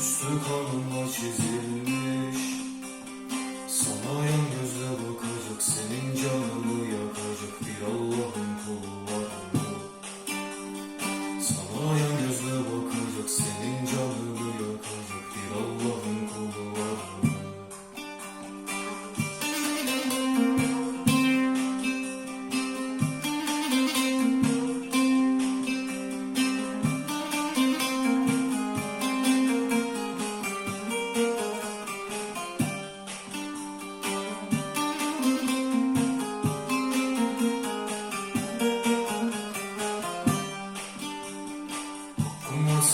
Üstü kalınla çizilmiş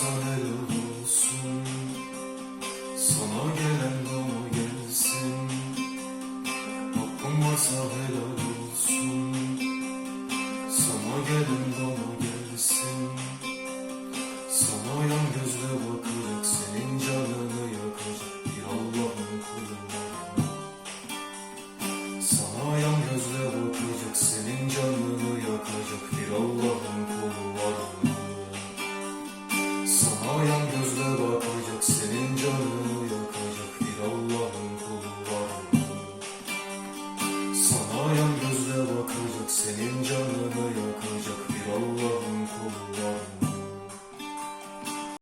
sana el olsun. Sana gelen bana gelsin. Hakkım varsa helal olsun. Sana gelen